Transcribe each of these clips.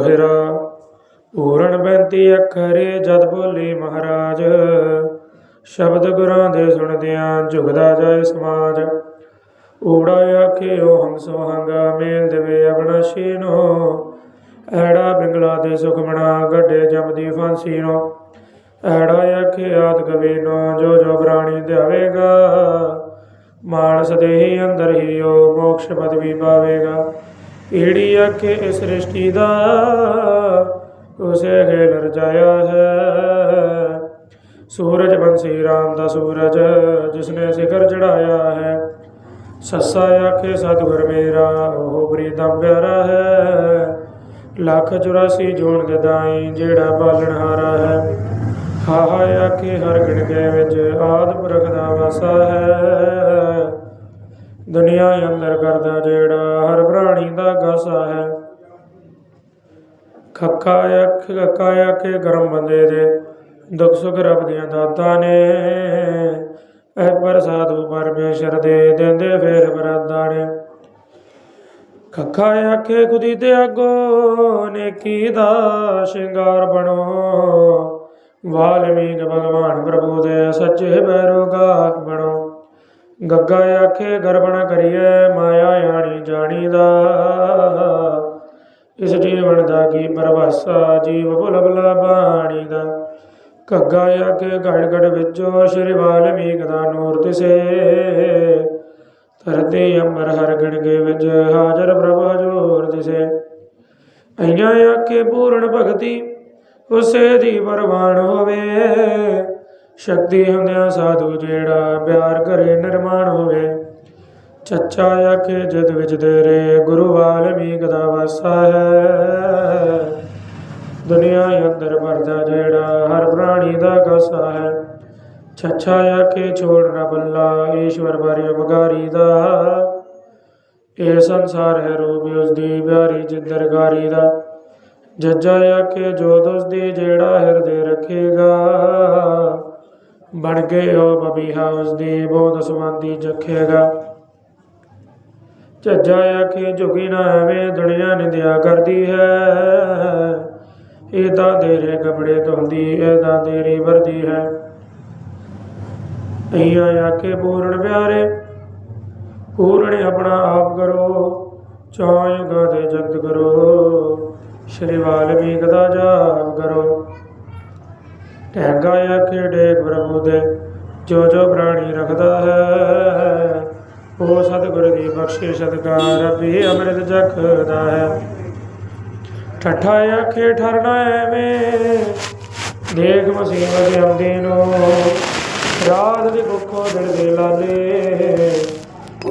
ਹਿਰਾ ਪੂਰਨ ਬੈੰਤੀ ਅੱਖਰੇ ਜਦ ਬੋਲੇ ਮਹਾਰਾਜ। ਸ਼ਬਦ ਗੁਰਾਂ ਦੇ ਸੁਣਦਿਆਂ ਝੁਕਦਾ ਜਾਏ ਸਮਾਜ। ਊੜਾ ਆਖਿਓ ਹਮ ਸੁਹੰਗਾ ਮੇਲ ਦੇਵੇ ਅਬਨਾਸ਼ੀ ਨੂੰ ਐੜਾ ਬਿੰਗਲਾ ਦੇ ਸੁਖਮਣਾ ਗੱਡੇ ਜਮਦੀ ਫਾਂਸੀ ਨੂੰ। ਐੜਾ ਆਖੇ, ਆਦ ਕਵੀ ਜੋ ਜੋ ਪ੍ਰਾਣੀ ਧਿਆਵੇਗਾ। ਮਾਨਸ ਦੇਹੀ ਅੰਦਰ ਹੀ ਉਹ ਮੋਕਸ਼ ਪਦਵੀ ਪਾਵੇਗਾ। ਈੜੀ ਆਖੇ ਇਸ ਸ੍ਰਿਸ਼ਟੀ ਦਾ, ਉਸੇ ਖੇਲ ਰਚਾਇਆ ਹੈ। ਸੂਰਜ ਬੰਸੀ ਰਾਮ ਦਾ ਸੂਰਜ, ਜਿਸਨੇ ਸਿਖਰ ਚੜਾਇਆ ਹੈ। ਸੱਸਾ ਆਖੇ, ਸਤਿਗੁਰ ਮੇਰਾ, ਉਹ ਪ੍ਰੀਤਮ ਪਿਆਰਾ ਹੈ। ਲੱਖ 84 ਜੋਣ ਗਦਾਈ ਜਿਹੜਾ ਬਾਲਣ ਹਾਰਾ ਹੈ। ਹਾਹਾ ਆਖੇ, ਹਰ ਗਣ ਕੇ ਵਿੱਚ ਆਦ ਪੁਰਖ ਦਾ ਵਾਸਾ ਹੈ। ਦੁਨੀਆ ਅੰਦਰ ਕਰਦਾ ਜਿਹੜਾ ਹਰ ਪ੍ਰਾਣੀ ਹੈ। ਖੱਕਾ ਅੱਖ ਕੱਕਾ ਆਖੇ ਗਰਮ ਬੰਦੇ ਦੇ ਦੁੱਖ ਸੁਖ ਰੱਬ ਦੀਆਂ ਦਾਤਾਂ ਨੇ। ਐ ਪਰ ਪਰਮੇਸ਼ਰ ਦੇ ਦਿੰਦੇ ਫੇਰ ਬਰਾਦਾਂ ਨੇ। ਖੱਖਾ ਆਖੇ ਖੁਦੀ ਤੇ ਅੱਗੋ ਨੇਕੀ ਦਾ ਸ਼ਿੰਗਾਰ ਬਣੋ। ਵਾਲਮੀਕ ਭਗਵਾਨ ਪ੍ਰਭੂ ਦੇ ਸੱਚੇ ਬੈਰੋਗਾ ਬਣੋ। ਗੱਗਾ ਆਖੇ ਗਰਬਣ ਕਰੀਏ, ਮਾਇਆ ਆਣੀ ਜਾਣੀ ਦਾ ਇਸ ਜੀਵਨ ਦਾ ਕੀ ਪਰਵਾਸਾ ਜੀਵ ਭੁਲ ਭੁਲਾ ਬਾਣੀ ਦਾ। ਘੱਗਾ ਆਖੇ ਗੜ ਗੜ ਵਿੱਚੋਂ ਸ਼੍ਰੀ ਵਾਲਮੀਕ ਦਾ ਨੂਰ ਦਿਸੇ। ਧਰਤੀ ਅੰਬਰ ਹਰ ਗਣ ਵਿੱਚ ਹਾਜ਼ਰ ਪ੍ਰਭ ਹਜੂਰ ਦਿਸੇ। ਅਈਆਂ ਆਖੇ ਪੂਰਨ ਭਗਤੀ, ਉਸੇ ਦੀ ਪਰਵਾਨ ਹੋਵੇ। ਸ਼ਕਤੀ ਹੁੰਦਿਆਂ ਸਾਧੂ ਜਿਹੜਾ ਪਿਆਰ ਕਰੇ, ਨਿਰਮਾਣ ਹੋਵੇ। ਚੱਚਾ ਆਖੇ, ਜਦ ਵਿੱਚ ਤੇਰੇ ਗੁਰੂ ਵਾਲਮੀਕ ਦਾ ਵਾਸਾ ਹੈ। ਦੁਨੀਆ ਅੰਦਰ ਵਰਦਾ ਜਿਹੜਾ ਹਰ ਪ੍ਰਾਣੀ ਦਾ ਗਸਾ ਹੈ। ਛੱਛਾ ਆਖੇ ਛੋੜਨਾ ਬੱਲਾ, ਈਸ਼ਵਰ ਬਾਰੇ ਬਗਾਰੀ ਦਾ। ਇਹ ਸੰਸਾਰ ਹੈ ਰੂਪ ਉਸ ਦੀ ਪਿਆਰੀ ਜਿੰਦਰਗਾਰੀ ਦਾ। ਜੱਜਾ ਆਖੇ, ਜੋ ਦੁਸ ਦੀ ਜਿਹੜਾ ਹਿਰਦੇ ਰੱਖੇਗਾ, ਬਣ ਗਏ ਉਹ ਬਬੀਹਾ ਉਸ ਦੀ ਬਹੁਤ ਸਵੰਦੀ ਜਖੇਗਾ। ਝੱਜਾ ਆਖੇ, ਝੁਕੀ ਨਾ ਐਵੇਂ ਦੁਨੀਆ ਨਿੰਦਿਆ ਕਰਦੀ ਹੈ। ਇਹਦਾ ਤੇਰੇ ਕਪੜੇ ਧੋਂਦੀ ਇਹਦਾ ਤੇਰੀ ਵਰਦੀ ਹੈ। ਅਈਆਂ ਆਖੇ, ਪੂਰਨ ਪਿਆਰੇ, ਪੂਰਨ ਆਪਣਾ ਆਪ ਕਰੋ, ਚਾਹ ਯੁਗਾਂ ਦੇ ਜਗਤ ਕਰੋ, ਸ਼੍ਰੀ ਵਾਲਮੀਕ ਦਾ ਜਾਪ ਕਰੋ। ਟੈਗਾ ਆਖੇ ਡੇਕ ਪ੍ਰਭੂ ਦੇ ਜੋ ਜੋ ਪ੍ਰਾਣੀ ਰੱਖਦਾ ਹੈ। ਉਹ ਸਤਿਗੁਰ ਦੀ ਬਖਸ਼ਿਸ਼ ਸਤਕਾਰ ਵੀ ਅੰਮ੍ਰਿਤ ਜਖਦਾ ਹੈ ਠੱਠਾ ਆਖੇ, ਠਰਨਾ ਐਵੇਂ, ਦੇਖ ਮਸੀਹ ਦੇ ਨੂੰ। ਰਾਤ ਦੀ ਭੁੱਖੋ ਦਿਲ ਦੇ ਲਾਲੇ,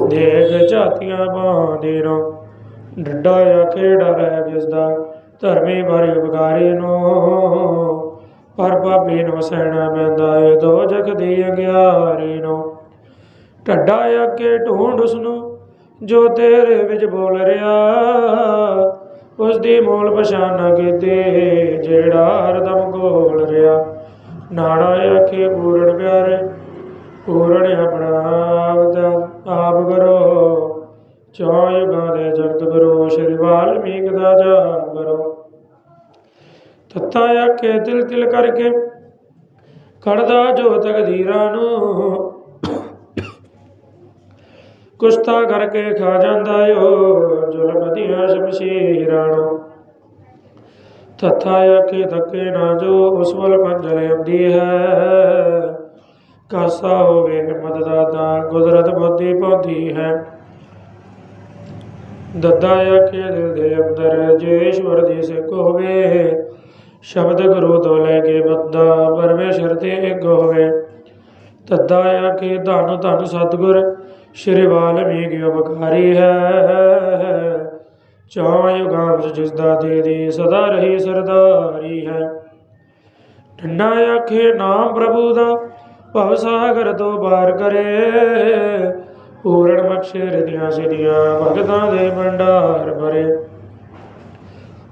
ਦੇਖ ਝਾਤੀਆਂ ਬਾਂਦੇ ਨੂੰ। ਡੱਡਾ ਆਖੇ, ਡਰ ਹੈ ਜਿਸ ਦਾ ਧਰਮੀ ਬਾਰੇ ਉਪਕਾਰੀ ਨੂੰ। ਪਰ ਪਾਪੀ ਨੂੰ ਸਹਿਣਾ ਪੈਂਦਾ ਏ, ਦੋ ਜਗ ਦੀ ਅੰਗਿਆਰੀ ਢੱਡਾ ਅੱਗੇ ਢੂੰਡ ਉਸ ਨੂੰ ਜੋ ਤੇਰੇ ਵਿੱਚ ਬੋਲ ਰਿਹਾ। ਉਸ ਦੀ ਮੂਲ ਪਛਾਣ ਨਾ ਕੀਤੀ ਜਿਹੜਾ ਹਰਦਮ ਗੋਲ ਰਿਹਾ। ਨਾਣਾ ਆਖੇ, ਪੂਰਨ ਪਿਆਰੇ, ਪੂਰਨ ਆਪਣਾ ਆਪ ਦਾ ਆਪ ਕਰੋ। ਚੌਂ ਯੁਗਾਂ ਦੇ ਜਗਤ ਗੁਰੂ ਸ਼੍ਰੀ ਵਾਲਮੀਕ ਦਾ ਜਾਪ ਕਰੋ। ਤੱਤਾ ਆਖੇ, ਤਿਲ ਤਿਲ ਕਰਕੇ ਖੜਦਾ ਜੋ ਤਕਦੀਰਾਂ ਨੂੰ। ਕੁਸ਼ਤਾ ਕਰਕੇ ਖਾ ਜਾਂਦਾ ਓ, ਜ਼ੁਲਮ ਦੀਆਂ ਸ਼ਮਸ਼ੀਰਾਂ ਨੂੰ। ਤਥਾ ਆਖੇ ਧੱਕੇ ਨਾ ਜੋ, ਉਸ ਵੱਲ ਪੰਜਲ ਆਉਂਦੀ ਹੈ। ਕਾਸਾ ਹੋਵੇ ਹਿੰਮਤ ਦਾਤਾ ਕੁਦਰਤ ਬੁੱਧੀ ਪਾਉਂਦੀ ਹੈ। ਦੱਦਾ ਆਖੇ ਦਿਲ ਦੇ ਅੰਦਰ, ਜੇ ਈਸ਼ਵਰ ਦੀ ਸਿੱਖ ਹੋਵੇ, ਸ਼ਬਦ ਗੁਰੂ ਤੋਂ ਲੈ ਕੇ ਬੰਦਾ ਪਰਮੇਸ਼ਰ ਤੇ ਇੱਕ ਹੋਵੇ। ਤੱਦਾ ਆਖੇ, ਧੰਨ ਧੰਨ ਸਤਿਗੁਰ ਸ਼੍ਰੀ ਵਾਲਮੀਕ ਉਪਕਾਰੀ ਹੈ। ਚਾਹ ਯੁਗਾਂ ਵਿੱਚ ਜਿਸ ਦਾ ਦੇ ਦੀ, ਸਦਾ ਰਹੀ ਸਰਦਾਰੀ ਹੈ। ਠੰਡਾ ਆਖੇ, ਨਾਮ ਪ੍ਰਭੂ ਦਾ, ਭਵ ਸਾਗਰ ਤੋਂ ਬਾਹਰ ਕਰੇ। ਪੂਰਨ ਬਖਸ਼ੇ ਰਿਧੀਆਂ ਸਿਧੀਆਂ, ਭਗਤਾਂ ਦੇ ਭੰਡਾਰ ਭਰੇ।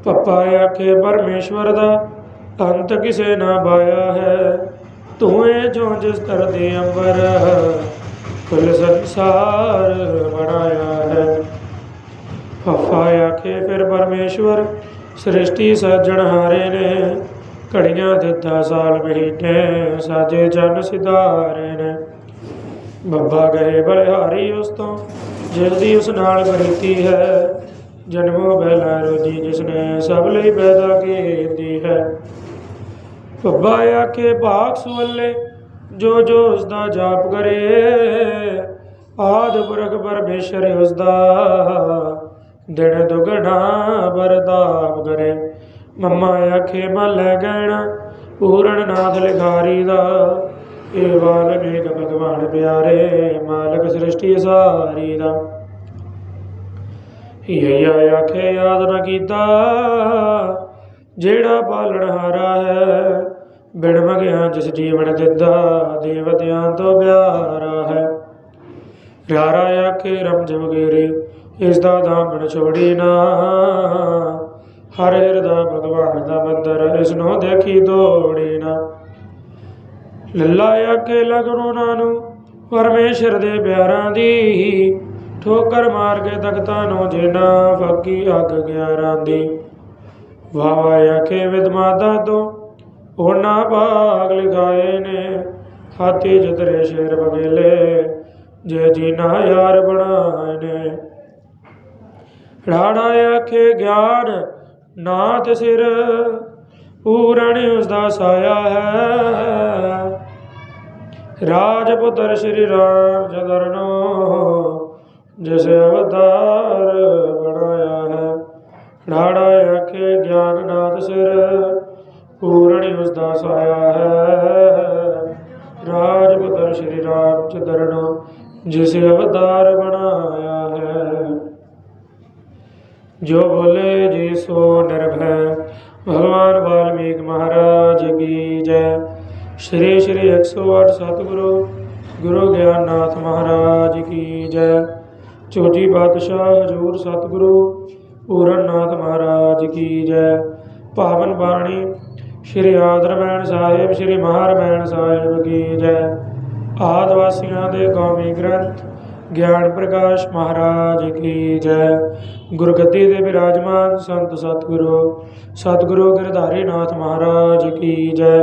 ਪੱਪਾ ਆਖੇ, ਪਰਮੇਸ਼ਵਰ ਦਾ ਅੰਤ ਕਿਸੇ ਨਾ ਪਾਇਆ ਹੈ। ਤੂੰ ਏ ਜੋ ਜਿਸ ਤਰਦੇ ਅੰਬਰ ਕੁਲ ਸੰਸਾਰ ਬਣਾਇਆ ਹੈ। ਫਫਾ ਆਖੇ, ਫਿਰ ਪਰਮੇਸ਼ਵਰ, ਸ੍ਰਿਸ਼ਟੀ ਸਾਜਣ ਹਾਰੇ ਨੇ। ਘੜੀਆਂ ਦਿੱਤਾ ਸਾਲ ਮਹੀਨੇ, ਸਾਜੇ ਜਨ ਸਿਧਾਰੇ ਨੇ। ਬੱਬਾ ਗਏ ਬਲਿਹਾਰੀ ਉਸ ਤੋਂ ਜਿਸਦੀ ਉਸ ਨਾਲ ਬਰੀਤੀ ਹੈ। ਜਨਮੋ ਬਹਿਲਾ ਰੋਜੀ ਜਿਸਨੇ ਸਭ ਲਈ ਪੈਦਾ ਕੀਤੀ ਹੈ। ਬੱਬਾ ਆਖੇ, ਭਾਗ ਵੱਲੇ ਜੋ ਜੋ ਉਸ ਦਾ ਜਾਪ ਕਰੇ, ਆਦ ਪੁਰਖ ਪਰਮੇਸ਼ਰ ਉਸ ਦਾ ਦਿਨ ਦੁਗਣਾ ਵਰਦਾਪ ਕਰੇ। ਮੰਮਾ ਆਖੇ, ਮਲ ਗਹਿਣਾ, ਪੂਰਨ ਨਾਥ ਲਿਖਾਰੀ ਦਾ, ਇਹ ਵਾਲਮੀਕ ਭਗਵਾਨ ਪਿਆਰੇ, ਮਾਲਕ ਸ੍ਰਿਸ਼ਟੀ ਸਾਰੀ ਦਾ। ਇਹ ਆਖੇ ਯਾਦ ਨਾ ਕੀਤਾ, ਜਿਹੜਾ ਪਾਲਣ ਹਾਰਾ ਹੈ ਬਿਨ ਮੰਗਿਆ ਜਿਸ ਜੀਵਨ ਦਿੰਦਾ ਦੇਵਤਿਆਂ ਤੋਂ ਪਿਆਰਾ ਹੈ। ਪਿਆਰਾ ਆਖੇ ਰਮਜ ਵਗੇਰੇ, ਇਸ ਦਾ ਦਾਮਨ ਛੋੜੀ ਨਾ। ਹਰ ਹਿਰਦਾ ਭਗਵਾਨ ਦਾ ਮੰਦਰ, ਇਸ ਨੂੰ ਦੇਖੀ ਦੌੜੀ ਨਾ। ਲੱਲਾ ਆਖੇ ਲਗਨੋ ਨਾਨੂੰ, ਪਰਮੇਸ਼ਰ ਦੇ ਪਿਆਰਾਂ ਦੀ। ਠੋਕਰ ਮਾਰ ਕੇ ਤਖਤਾਂ ਨੂੰ ਜਿਨਾ ਫੱਕੀ ਅੱਗ ਗਿਆਰਾਂ ਦੀ। ਵਾਵਾ ਆਖੇ ਵਿਦਮਾਦਾ ਤੋਂ ਉਹਨਾਂ ਭਾਗ ਲਿਖਾਏ ਨੇ, ਹਾਥੀ ਜਤਰੇ ਸ਼ੇਰ ਬਗੇਲੇ ਜੇ ਜੀਨਾ ਯਾਰ ਬਣਾਏ ਨੇ। ਰਾੜਾ ਆਖੇ, ਗਿਆਨ ਨਾਥ ਸਿਰ, ਪੂਰਨ ਉਸ ਦਾ ਸਾਇਆ ਹੈ। ਰਾਜਪੁੱਤਰ ਸ਼੍ਰੀ ਰਾਮ ਚਦਰਨੋ, ਜਿਸ ਅਵਤਾਰ ਜੋ ਬੋਲੇ ਜੀ ਸੋ ਨਿਰਭੈ, ਭਗਵਾਨ ਵਾਲਮੀਕ ਮਹਾਰਾਜ ਕੀ ਜੈ। ਸ਼੍ਰੀ ਸ਼੍ਰੀ 108 ਸਤਿਗੁਰੂ ਗੁਰੂ ਗਿਆਨਨਾਥ ਮਹਾਰਾਜ ਕੀ ਜੈ। ਚੋਟੀ ਬਾਦਸ਼ਾਹ ਹਜੂਰ ਸਤਿਗੁਰੂ ਪੂਰਨਨਾਥ ਮਹਾਰਾਜ ਕੀ ਜੈ। ਪਾਵਨ ਬਾਣੀ ਸ਼੍ਰੀ ਆਦਰਮੈਣ ਸਾਹਿਬ, ਸ਼੍ਰੀ ਮਹਾਰਮੈਣ ਸਾਹਿਬ ਕੀ ਜੈ। ਆਦ ਵਾਸੀਆਂ ਦੇ ਕੌਮੀ ਗ੍ਰੰਥ ਗਿਆਨ ਪ੍ਰਕਾਸ਼ ਮਹਾਰਾਜ ਕੀ ਜੈ। ਗੁਰਗੱਦੀ ਦੇ ਬਿਰਾਜਮਾਨ ਸੰਤ ਸਤਿਗੁਰੂ ਸਤਿਗੁਰੂ ਗਿਰਧਾਰੀ ਨਾਥ ਮਹਾਰਾਜ ਕੀ ਜੈ।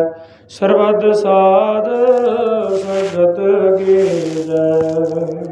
ਸਰਬੱਤ ਸਾਧ ਸੰਗਤ ਕੀ ਜੈ।